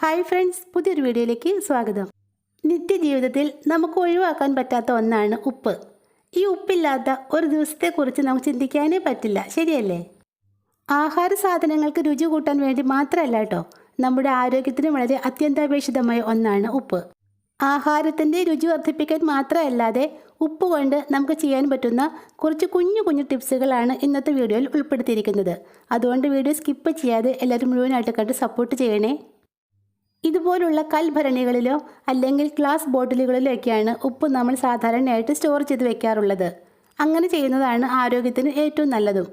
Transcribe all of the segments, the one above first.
Hi friends പുതിയൊരു വീഡിയോയിലേക്ക് സ്വാഗതം. നിത്യജീവിതത്തിൽ നമുക്ക് ഒഴിവാക്കാൻ പറ്റാത്ത ഒന്നാണ് ഉപ്പ്. ഈ ഉപ്പില്ലാത്ത ഒരു ദിവസത്തെക്കുറിച്ച് നമുക്ക് ചിന്തിക്കാനേ പറ്റില്ല ശരിയല്ലേ? ആഹാര സാധനങ്ങൾക്ക് രുചി കൂട്ടാൻ വേണ്ടി മാത്രമല്ല കേട്ടോ നമ്മുടെ ആരോഗ്യത്തിന് വളരെ അത്യന്താപേക്ഷിതമായ ഒന്നാണ് ഉപ്പ്. ആഹാരത്തിന്റെ രുചി വർദ്ധിപ്പിക്കാൻ മാത്രമല്ലാതെ ഉപ്പ് കൊണ്ട് നമുക്ക് ചെയ്യാൻ പറ്റുന്ന കുറച്ച് കുഞ്ഞു കുഞ്ഞു ടിപ്സുകളാണ് ഇന്നത്തെ വീഡിയോയിൽ ഉൾപ്പെടുത്തിയിരിക്കുന്നത്. അതുകൊണ്ട് വീഡിയോ സ്കിപ്പ് ചെയ്യാതെ എല്ലാവരും മുഴുവനായിട്ട് കണ്ട് സപ്പോർട്ട് ചെയ്യണേ. ഇതുപോലുള്ള കൽഭരണികളിലോ അല്ലെങ്കിൽ ഗ്ലാസ് ബോട്ടിലുകളിലോ ഒക്കെയാണ് ഉപ്പ് നമ്മൾ സാധാരണയായിട്ട് സ്റ്റോർ ചെയ്ത് വെക്കാറുള്ളത്. അങ്ങനെ ചെയ്യുന്നതാണ് ആരോഗ്യത്തിന് ഏറ്റവും നല്ലതും.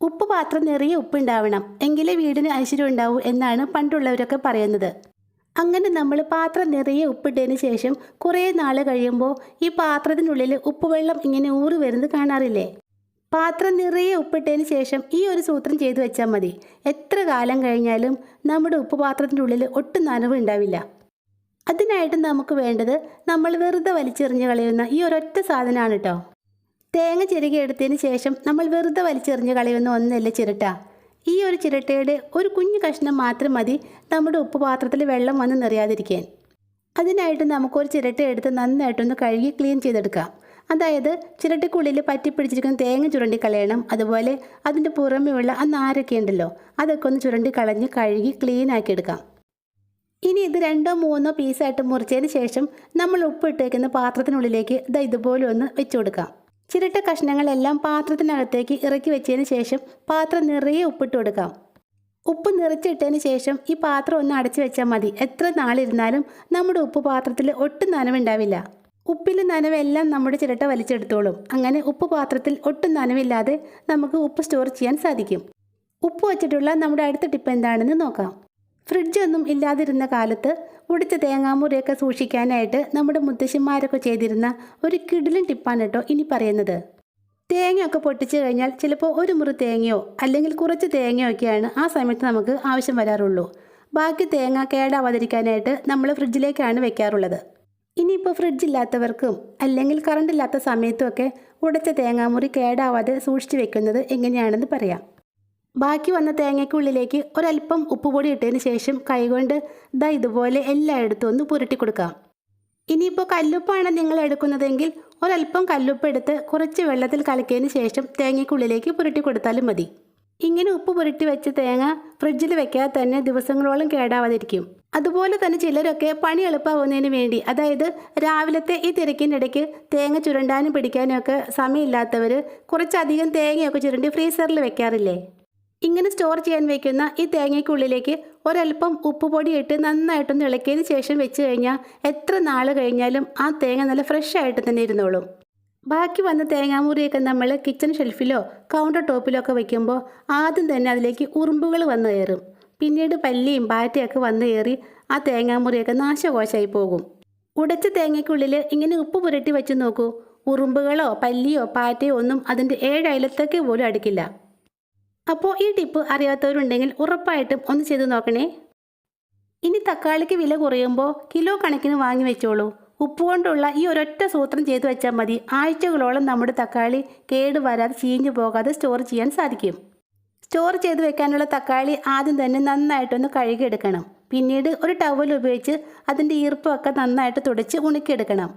ഉപ്പ് പാത്രം നിറയെ ഉപ്പുണ്ടാവണം. എങ്കിലേ വീടിന് ഐശ്വര്യം ഉണ്ടാവൂ എന്നാണ് പണ്ടുള്ളവരൊക്കെ പറയുന്നത്. അങ്ങനെ നമ്മൾ പാത്രം നിറയെ ഉപ്പിട്ടതിന് ശേഷം കുറേ നാൾ കഴിയുമ്പോൾ ഈ പാത്രത്തിനുള്ളിൽ ഉപ്പുവെള്ളം ഇങ്ങനെ ഊറി വരുന്നത് കാണാറില്ലേ? പാത്രം നിറയെ ഉപ്പിട്ടതിന് ശേഷം ഈ ഒരു സൂത്രം ചെയ്തു വെച്ചാൽ മതി. എത്ര കാലം കഴിഞ്ഞാലും നമ്മുടെ ഉപ്പ് പാത്രത്തിന്റെ ഉള്ളിൽ ഒട്ടും നനവ് ഉണ്ടാവില്ല. അതിനായിട്ട് നമുക്ക് വേണ്ടത് നമ്മൾ വെറുതെ വലിച്ചെറിഞ്ഞ് കളയുന്ന ഈ ഒരൊറ്റ സാധനമാണ് കേട്ടോ തേങ്ങ ചിരകി എടുത്തതിന് ശേഷം നമ്മൾ വെറുതെ വലിച്ചെറിഞ്ഞ് കളയുന്ന ഒന്നല്ല ചിരട്ട. ഈ ഒരു ചിരട്ടയുടെ ഒരു കുഞ്ഞു കഷ്ണം മാത്രം മതി നമ്മുടെ ഉപ്പ് പാത്രത്തിൽ വെള്ളം വന്ന് നിറയാതിരിക്കാൻ. അതിനായിട്ട് നമുക്കൊരു ചിരട്ട എടുത്ത് നന്നായിട്ടൊന്ന് കഴുകി ക്ലീൻ ചെയ്തെടുക്കാം. അതായത് ചിരട്ടയ്ക്കുള്ളിൽ പറ്റിപ്പിടിച്ചിരിക്കുന്ന തേങ്ങ ചുരണ്ടി കളയണം. അതുപോലെ അതിന്റെ പുറമെയുള്ള ആ നാരൊക്കെ ഉണ്ടല്ലോ അതൊക്കെ ഒന്ന് ചുരണ്ടി കളഞ്ഞ് കഴുകി ക്ലീൻ ആക്കി എടുക്കാം. ഇനി ഇത് രണ്ടോ മൂന്നോ പീസായിട്ട് മുറിച്ചതിന് ശേഷം നമ്മൾ ഉപ്പ് ഇട്ടേക്കുന്ന പാത്രത്തിനുള്ളിലേക്ക് ഇതാ ഇതുപോലെ ഒന്ന് വെച്ചു കൊടുക്കാം. ചിരട്ട കഷ്ണങ്ങളെല്ലാം പാത്രത്തിനകത്തേക്ക് ഇറക്കി വെച്ചതിന് ശേഷം പാത്രം നിറയെ ഉപ്പിട്ട് കൊടുക്കാം. ഉപ്പ് നിറച്ചിട്ടതിന് ശേഷം ഈ പാത്രം ഒന്ന് അടച്ചു വെച്ചാൽ മതി. എത്ര നാളിരുന്നാലും നമ്മുടെ ഉപ്പ് പാത്രത്തിൽ ഒട്ടും നനവുണ്ടാവില്ല. ഉപ്പിൽ നനവെല്ലാം നമ്മുടെ ചിരട്ട വലിച്ചെടുത്തോളും. അങ്ങനെ ഉപ്പ് പാത്രത്തിൽ ഒട്ടും നനവില്ലാതെ നമുക്ക് ഉപ്പ് സ്റ്റോർ ചെയ്യാൻ സാധിക്കും. ഉപ്പ് വച്ചിട്ടുള്ള നമ്മുടെ അടുത്ത ടിപ്പ് എന്താണെന്ന് നോക്കാം. ഫ്രിഡ്ജ് ഒന്നും ഇല്ലാതിരുന്ന കാലത്ത് ഉടിച്ച തേങ്ങാമുറിയൊക്കെ സൂക്ഷിക്കാനായിട്ട് നമ്മുടെ മുത്തശ്ശിമാരൊക്കെ ചെയ്തിരുന്ന ഒരു കിടിലൻ ടിപ്പാണ് കേട്ടോ ഇനി പറയുന്നത്. തേങ്ങയൊക്കെ പൊട്ടിച്ചു കഴിഞ്ഞാൽ ചിലപ്പോൾ ഒരു മുറി തേങ്ങയോ അല്ലെങ്കിൽ കുറച്ച് തേങ്ങയോ ഒക്കെയാണ് ആ സമയത്ത് നമുക്ക് ആവശ്യം വരാറുള്ളൂ. ബാക്കി തേങ്ങ കേടാവാതിരിക്കാനായിട്ട് നമ്മൾ ഫ്രിഡ്ജിലേക്കാണ് വെക്കാറുള്ളത്. ഇനിയിപ്പോൾ ഫ്രിഡ്ജ് ഇല്ലാത്തവർക്കും അല്ലെങ്കിൽ കറണ്ട് ഇല്ലാത്ത സമയത്തുമൊക്കെ ഉടച്ച തേങ്ങാമുറി കേടാവാതെ സൂക്ഷിച്ചു വെക്കുന്നത് എങ്ങനെയാണെന്ന് പറയാം. ബാക്കി വന്ന തേങ്ങയ്ക്കുള്ളിലേക്ക് ഒരല്പം ഉപ്പുപൊടി ഇട്ടതിന് ശേഷം കൈകൊണ്ട് ദാ ഇതുപോലെ എല്ലായിടത്തും ഒന്ന് പുരട്ടി കൊടുക്കാം. ഇനിയിപ്പോൾ കല്ലുപ്പാണ് നിങ്ങൾ എടുക്കുന്നതെങ്കിൽ ഒരല്പം കല്ലുപ്പ് എടുത്ത് കുറച്ച് വെള്ളത്തിൽ കലക്കിയതിന് ശേഷം തേങ്ങയ്ക്കുള്ളിലേക്ക് പുരട്ടി കൊടുത്താലും മതി. ഇങ്ങനെ ഉപ്പ് പുരട്ടി വെച്ച തേങ്ങ ഫ്രിഡ്ജിൽ വെക്കാതെ തന്നെ ദിവസങ്ങളോളം കേടാവാതിരിക്കും. അതുപോലെ തന്നെ ചിലരൊക്കെ പണി എളുപ്പമാവുന്നതിന് വേണ്ടി അതായത് രാവിലത്തെ ഈ തിരക്കിനിടയ്ക്ക് തേങ്ങ ചുരണ്ടാനും പിടിക്കാനും ഒക്കെ സമയമില്ലാത്തവർ കുറച്ചധികം തേങ്ങയൊക്കെ ചുരണ്ടി ഫ്രീസറിൽ വെക്കാറില്ലേ? ഇങ്ങനെ സ്റ്റോർ ചെയ്യാൻ വെക്കുന്ന ഈ തേങ്ങയ്ക്കുള്ളിലേക്ക് ഒരല്പം ഉപ്പുപൊടി ഇട്ട് നന്നായിട്ടൊന്ന് ഇളക്കിയതിന് ശേഷം വെച്ച് കഴിഞ്ഞാൽ എത്ര നാൾ കഴിഞ്ഞാലും ആ തേങ്ങ നല്ല ഫ്രഷ് ആയിട്ട് തന്നെ ഇരുന്നോളും. ബാക്കി വന്ന തേങ്ങാമുറിയൊക്കെ നമ്മൾ കിച്ചൺ ഷെൽഫിലോ കൗണ്ടർ ടോപ്പിലോ ഒക്കെ വയ്ക്കുമ്പോൾ ആദ്യം തന്നെ അതിലേക്ക് ഉറുമ്പുകൾ വന്ന് കയറും. പിന്നീട് പല്ലിയും പാറ്റയൊക്കെ വന്ന് കയറി ആ തേങ്ങാമുറിയൊക്കെ നാശകോശമായി പോകും. ഉടച്ച തേങ്ങയ്ക്കുള്ളിൽ ഇങ്ങനെ ഉപ്പ് പുരട്ടി വെച്ച് നോക്കൂ. ഉറുമ്പുകളോ പല്ലിയോ പാറ്റയോ ഒന്നും അതിന്റെ ഏഴയലത്തേക്ക് പോലും അടുക്കില്ല. അപ്പോൾ ഈ ടിപ്പ് അറിയാത്തവരുണ്ടെങ്കിൽ ഉറപ്പായിട്ടും ഒന്ന് ചെയ്ത് നോക്കണേ. ഇനി തക്കാളിക്ക് വില കുറയുമ്പോൾ കിലോ കണക്കിന് വാങ്ങി വെച്ചോളൂ. ഉപ്പ് കൊണ്ടുള്ള ഈ ഒരൊറ്റ സൂത്രം ചെയ്തു വെച്ചാൽ മതി. ആഴ്ചകളോളം നമ്മുടെ തക്കാളി കേട് വരാതെ ചീഞ്ഞു പോകാതെ സ്റ്റോർ ചെയ്യാൻ സാധിക്കും. സ്റ്റോർ ചെയ്ത് വെക്കാനുള്ള തക്കാളി ആദ്യം തന്നെ നന്നായിട്ടൊന്ന് കഴുകിയെടുക്കണം. പിന്നീട് ഒരു ടവൽ ഉപയോഗിച്ച് അതിന്റെ ഈർപ്പമൊക്കെ നന്നായിട്ട് തുടച്ച് ഉണക്കിയെടുക്കണം.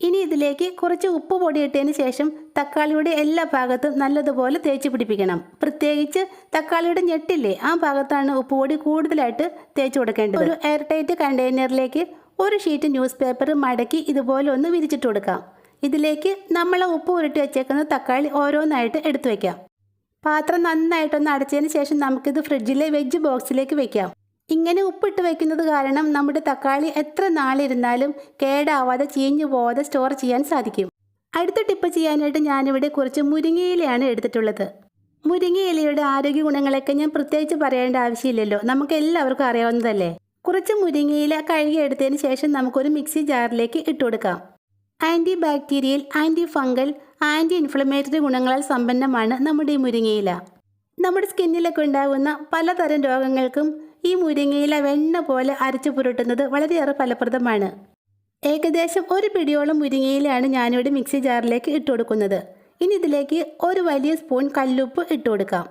ഇനി ഇതിലേക്ക് കുറച്ച് ഉപ്പ് പൊടിയിട്ടതിന് ശേഷം തക്കാളിയുടെ എല്ലാ ഭാഗത്തും നല്ലതുപോലെ തേച്ച് പിടിപ്പിക്കണം. പ്രത്യേകിച്ച് തക്കാളിയുടെ ഞെട്ടില്ലേ ആ ഭാഗത്താണ് ഉപ്പ് പൊടി കൂടുതലായിട്ട് തേച്ച് കൊടുക്കേണ്ടത്. ഒരു എയർ ടൈറ്റ് കണ്ടെയ്നറിലേക്ക് ഒരു ഷീറ്റ് ന്യൂസ് പേപ്പർ മടക്കി ഇതുപോലെ ഒന്ന് വിരിച്ചിട്ട് കൊടുക്കാം. ഇതിലേക്ക് നമ്മൾ ഉപ്പ് ഉരുട്ടി വെച്ചേക്കുന്ന തക്കാളി ഓരോന്നായിട്ട് എടുത്തു വയ്ക്കാം പാത്രം നന്നായിട്ടൊന്ന് അടച്ചതിന് ശേഷം നമുക്കിത് ഫ്രിഡ്ജിലെ വെജ് ബോക്സിലേക്ക് വെക്കാം. ഇങ്ങനെ ഉപ്പിട്ട് വെക്കുന്നത് കാരണം നമ്മുടെ തക്കാളി എത്ര നാളിരുന്നാലും കേടാവാതെ ചീഞ്ഞു പോവാതെ സ്റ്റോർ ചെയ്യാൻ സാധിക്കും. അടുത്ത ടിപ്പ് ചെയ്യാനായിട്ട് ഞാനിവിടെ കുറച്ച് മുരിങ്ങയിലയാണ് എടുത്തിട്ടുള്ളത്. മുരിങ്ങയിലയുടെ ആരോഗ്യ ഗുണങ്ങളൊക്കെ ഞാൻ പ്രത്യേകിച്ച് പറയേണ്ട ആവശ്യമില്ലല്ലോ. നമുക്ക് എല്ലാവർക്കും അറിയാവുന്നതല്ലേ? കുറച്ച് മുരിങ്ങയില കഴുകിയെടുത്തതിന് ശേഷം നമുക്കൊരു മിക്സി ജാറിലേക്ക് ഇട്ട് കൊടുക്കാം anti bacterial anti fungal anti inflammatory ഗുണങ്ങളാൽ സമ്പന്നമാണ് നമ്മുടെ ഈ മുരിങ്ങയില. നമ്മുടെ സ്കിന്നിലൊക്കെ ഉണ്ടാകുന്ന പലതരം രോഗങ്ങൾക്കും ഈ മുരിങ്ങയില വെണ്ണ പോലെ അരച്ചു പുരട്ടുന്നത് വളരെയേറെ ഫലപ്രദമാണ്. ഏകദേശം ഒരു പിടിയോളം മുരിങ്ങയിലാണ് ഞാനിവിടെ മിക്സി ജാറിലേക്ക് ഇട്ട് കൊടുക്കുന്നത് ഇനി ഇതിലേക്ക് ഒരു വലിയ സ്പൂൺ കല്ലുപ്പ് ഇട്ട് കൊടുക്കാം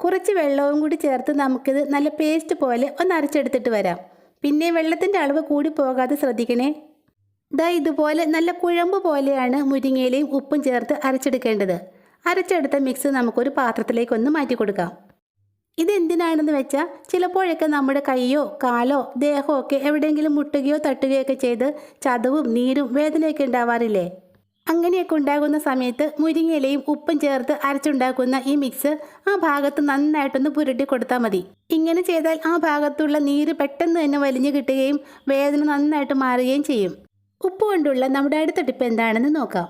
കുറച്ച് വെള്ളവും കൂടി ചേർത്ത് നമുക്കിത് നല്ല പേസ്റ്റ് പോലെ ഒന്ന് അരച്ചെടുത്തിട്ട് വരാം. പിന്നെ വെള്ളത്തിന്റെ അളവ് കൂടി പോകാതെ ശ്രദ്ധിക്കണേ. ദാ ഇതുപോലെ നല്ല കുഴമ്പ് പോലെയാണ് മുരിങ്ങയിലയും ഉപ്പും ചേർത്ത് അരച്ചെടുക്കേണ്ടത്. അരച്ചെടുത്ത മിക്സ് നമുക്കൊരു പാത്രത്തിലേക്ക് ഒന്ന് മാറ്റി കൊടുക്കാം. ഇതെന്തിനാണെന്ന് വെച്ചാൽ ചിലപ്പോഴൊക്കെ നമ്മുടെ കൈയോ കാലോ ദേഹമോ ഒക്കെ എവിടെയെങ്കിലും മുട്ടുകയോ തട്ടുകയോ ഒക്കെ ചെയ്ത് ചതവും നീരും വേദനയൊക്കെ ഉണ്ടാവാറില്ലേ? അങ്ങനെയൊക്കെ ഉണ്ടാകുന്ന സമയത്ത് മുരിങ്ങയിലയും ഉപ്പും ചേർത്ത് അരച്ചുണ്ടാക്കുന്ന ഈ മിക്സ് ആ ഭാഗത്ത് നന്നായിട്ടൊന്ന് പുരട്ടി കൊടുത്താൽ മതി. ഇങ്ങനെ ചെയ്താൽ ആ ഭാഗത്തുള്ള നീര് പെട്ടെന്ന് തന്നെ വലിഞ്ഞു കിട്ടുകയും വേദന നന്നായിട്ട് മാറുകയും ചെയ്യും. ഉപ്പ് കൊണ്ടുള്ള നമ്മുടെ അടുത്ത ടിപ്പ് എന്താണെന്ന് നോക്കാം.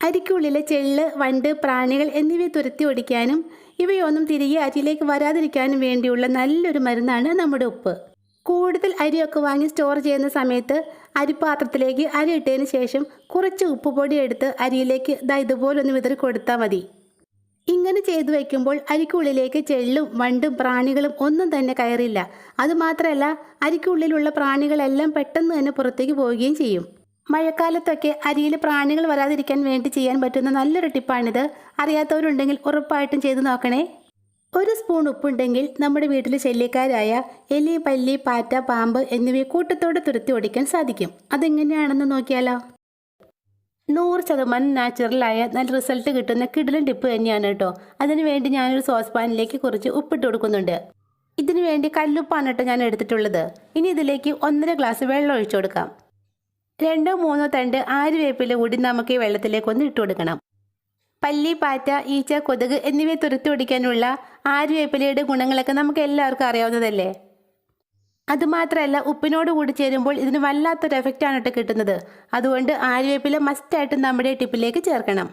അരിക്കുള്ളിലെ ചെള്ള് വണ്ട് പ്രാണികൾ എന്നിവയെ തുരത്തി ഓടിക്കാനും ഇവയൊന്നും തിരികെ അരിയിലേക്ക് വരാതിരിക്കാനും വേണ്ടിയുള്ള നല്ലൊരു മരുന്നാണ് നമ്മുടെ ഉപ്പ്. കൂടുതൽ അരിയൊക്കെ വാങ്ങി സ്റ്റോർ ചെയ്യുന്ന സമയത്ത് അരിപ്പാത്രത്തിലേക്ക് അരി ഇട്ടതിന് ശേഷം കുറച്ച് ഉപ്പുപൊടി എടുത്ത് അരിയിലേക്ക് ദാ ഇതുപോലൊന്ന് വിതറി കൊടുത്താൽ മതി. ഇങ്ങനെ ചെയ്തു വയ്ക്കുമ്പോൾ അരിക്കുള്ളിലേക്ക് ചെള്ളും വണ്ടും പ്രാണികളും ഒന്നും തന്നെ കയറില്ല. അതുമാത്രമല്ല അരിക്കുള്ളിലുള്ള പ്രാണികളെല്ലാം പെട്ടെന്ന് തന്നെ പുറത്തേക്ക് പോവുകയും ചെയ്യും. മഴക്കാലത്തൊക്കെ അരിയിൽ പ്രാണികൾ വരാതിരിക്കാൻ വേണ്ടി ചെയ്യാൻ പറ്റുന്ന നല്ലൊരു ടിപ്പാണിത്. അറിയാത്തവരുണ്ടെങ്കിൽ ഉറപ്പായിട്ടും ചെയ്തു നോക്കണേ. ഒരു സ്പൂൺ ഉപ്പുണ്ടെങ്കിൽ നമ്മുടെ വീട്ടിൽ ശല്യക്കാരായ എലി പല്ലി പാറ്റ പാമ്പ് എന്നിവയെ കൂട്ടത്തോടെ തുരത്തി ഓടിക്കാൻ സാധിക്കും. അതെങ്ങനെയാണെന്ന് നോക്കിയാലോ? നൂറ് ശതമാനം നാച്ചുറലായ നല്ല റിസൾട്ട് കിട്ടുന്ന കിടിലൻ ടിപ്പ് തന്നെയാണ് കേട്ടോ. അതിനുവേണ്ടി ഞാനൊരു സോസ് പാനിലേക്ക് കുറച്ച് ഉപ്പിട്ട് കൊടുക്കുന്നുണ്ട്. ഇതിനു വേണ്ടി കല്ലുപ്പാണ് കേട്ടോ ഞാൻ എടുത്തിട്ടുള്ളത്. ഇനി ഇതിലേക്ക് ഒന്നര ഗ്ലാസ് വെള്ളം ഒഴിച്ചു കൊടുക്കാം. രണ്ടോ മൂന്നോ തണ്ട് ആര് വേപ്പില കൂടി നമുക്ക് ഈ വെള്ളത്തിലേക്ക് ഒന്ന് ഇട്ട് കൊടുക്കണം. പല്ലി പാറ്റ ഈച്ച കൊതുക് എന്നിവയെ തുരത്തി പിടിക്കാനുള്ള ആര്യവേപ്പിലയുടെ ഗുണങ്ങളൊക്കെ നമുക്ക് എല്ലാവർക്കും അറിയാവുന്നതല്ലേ? അതുമാത്രമല്ല ഉപ്പിനോട് കൂടി ചേരുമ്പോൾ ഇതിന് വല്ലാത്തൊരു എഫക്റ്റാണ് കേട്ടോ കിട്ടുന്നത്. അതുകൊണ്ട് ആര്യവേപ്പില മസ്റ്റായിട്ട് നമ്മുടെ ടിപ്പിലേക്ക് ചേർക്കണം.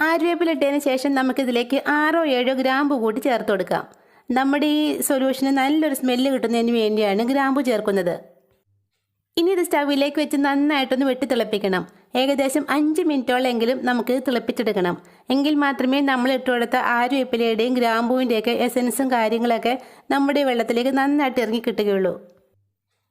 ആര്യവേപ്പില ഇട്ടതിന് ശേഷം നമുക്കിതിലേക്ക് ആറോ ഏഴോ ഗ്രാമ്പു കൂടി ചേർത്ത് കൊടുക്കാം. നമ്മുടെ ഈ സൊല്യൂഷന് നല്ലൊരു സ്മെല്ല് കിട്ടുന്നതിന് വേണ്ടിയാണ് ഗ്രാമ്പു ചേർക്കുന്നത്. ഇനി ഇത് സ്റ്റവിലേക്ക് വെച്ച് നന്നായിട്ടൊന്ന് വെട്ടി തിളപ്പിക്കണം. ഏകദേശം അഞ്ച് മിനിറ്റോളെങ്കിലും നമുക്ക് തിളപ്പിച്ചെടുക്കണം. എങ്കിൽ മാത്രമേ നമ്മൾ ഇട്ട് കൊടുത്ത ആര്യവേപ്പിലയുടെയും ഗ്രാമ്പൂവിന്റെയൊക്കെ എസൻസും കാര്യങ്ങളൊക്കെ നമ്മുടെ വെള്ളത്തിലേക്ക് നന്നായിട്ട് ഇറങ്ങി കിട്ടുകയുള്ളൂ.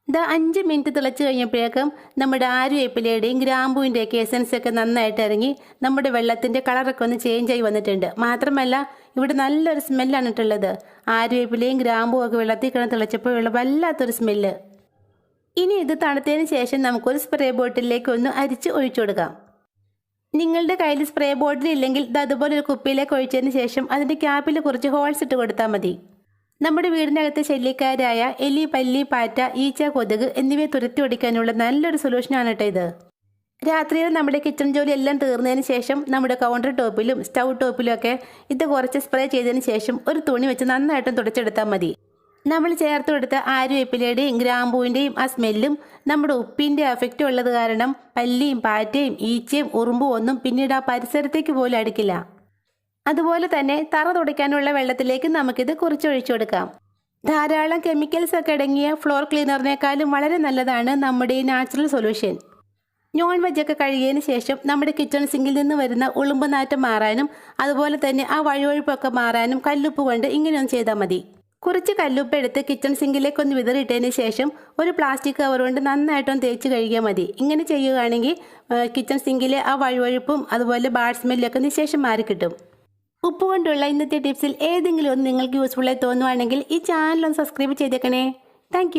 ഇതാ അഞ്ച് മിനിറ്റ് തിളച്ച് കഴിഞ്ഞപ്പോഴേക്കും നമ്മുടെ ആരുവേപ്പിലയുടെയും ഗ്രാമ്പൂവിന്റെയൊക്കെ എസൻസ് ഒക്കെ നന്നായിട്ട് ഇറങ്ങി നമ്മുടെ വെള്ളത്തിന്റെ കളറൊക്കെ ഒന്ന് ചേഞ്ച് ആയി വന്നിട്ടുണ്ട്. മാത്രമല്ല ഇവിടെ നല്ലൊരു സ്മെല്ലാണ് ഇട്ടുള്ളത്. ആരുവേപ്പിലയും ഗ്രാമ്പും ഒക്കെ വെള്ളത്തിൽ കിടന്ന് തിളച്ചപ്പോൾ വല്ലാത്തൊരു സ്മെല്ല് ഇനി ഇത് തണുത്തതിന് ശേഷം നമുക്കൊരു സ്പ്രേ ബോട്ടിലേക്ക് ഒന്ന് അരിച്ച് ഒഴിച്ചു കൊടുക്കാം. നിങ്ങളുടെ കയ്യിൽ സ്പ്രേ ബോട്ടിൽ ഇല്ലെങ്കിൽ ഇത് അതുപോലെ ഒരു കുപ്പിയിലേക്ക് ഒഴിച്ചതിന് ശേഷം അതിന്റെ ക്യാപ്പിൽ കുറച്ച് ഹോൾസ് ഇട്ട് കൊടുത്താൽ മതി. നമ്മുടെ വീടിനകത്തെ ശല്യക്കാരായ എലി പല്ലി പാറ്റ ഈച്ച കൊതുക് എന്നിവയെ തുരത്തി ഓടിക്കാനുള്ള നല്ലൊരു സൊല്യൂഷനാണ് കേട്ടോ ഇത്. രാത്രിയിൽ നമ്മുടെ കിച്ചൺ ജോലി എല്ലാം തീർന്നതിന് ശേഷം നമ്മുടെ കൗണ്ടർ ടോപ്പിലും സ്റ്റൗ ടോപ്പിലും ഒക്കെ ഇത് കുറച്ച് സ്പ്രേ ചെയ്തതിന് ശേഷം ഒരു തുണി വെച്ച് നന്നായിട്ടും തുടച്ചെടുത്താൽ മതി. നമ്മൾ ചേർത്ത് കൊടുത്ത ആര്യവേപ്പിലയുടെയും ഗ്രാമ്പൂവിന്റെയും ആ സ്മെല്ലും നമ്മുടെ ഉപ്പിന്റെ എഫക്റ്റും ഉള്ളത് കാരണം പല്ലിയും പാറ്റയും ഈച്ചയും ഉറുമ്പും ഒന്നും പിന്നീട് ആ പരിസരത്തേക്ക് പോലും അടുക്കില്ല. അതുപോലെ തന്നെ തറ തുടയ്ക്കാനുള്ള വെള്ളത്തിലേക്ക് നമുക്കിത് കുറച്ചൊഴിച്ചു കൊടുക്കാം. ധാരാളം കെമിക്കൽസ് ഒക്കെ അടങ്ങിയ ഫ്ലോർ ക്ലീനറിനേക്കാളും വളരെ നല്ലതാണ് നമ്മുടെ ഈ നാച്ചുറൽ സൊല്യൂഷൻ നോൺ വെജ് ഒക്കെ കഴുകിയതിന് ശേഷം നമ്മുടെ കിച്ചൺ സിങ്കിൽ നിന്ന് വരുന്ന ഉളുമ്പ് നാറ്റം മാറാനും അതുപോലെ തന്നെ ആ വഴുവഴുപ്പൊക്കെ മാറാനും കല്ലുപ്പ് കൊണ്ട് ഇങ്ങനെയൊന്നും ചെയ്താൽ മതി. കുറച്ച് കല്ലുപ്പ് എടുത്ത് കിച്ചൺ സിങ്കിലേക്ക് ഒന്ന് വിതറിയിട്ടതിന് ശേഷം ഒരു പ്ലാസ്റ്റിക് കവർ കൊണ്ട് നന്നായിട്ടൊന്ന് തേച്ച് കഴുകിയാൽ മതി. ഇങ്ങനെ ചെയ്യുകയാണെങ്കിൽ കിച്ചൺ സിങ്കിലെ ആ വഴുവഴുപ്പും അതുപോലെ ബാഡ് സ്മെല്ലൊക്കെ നിശേഷം മാറി കിട്ടും. ഉപ്പ് കൊണ്ടുള്ള ഇന്നത്തെ ടിപ്സിൽ ഏതെങ്കിലും ഒന്ന് നിങ്ങൾക്ക് യൂസ്ഫുള്ളായി തോന്നുവാണെങ്കിൽ ഈ ചാനൽ ഒന്ന് സബ്സ്ക്രൈബ് ചെയ്തേക്കണേ. താങ്ക്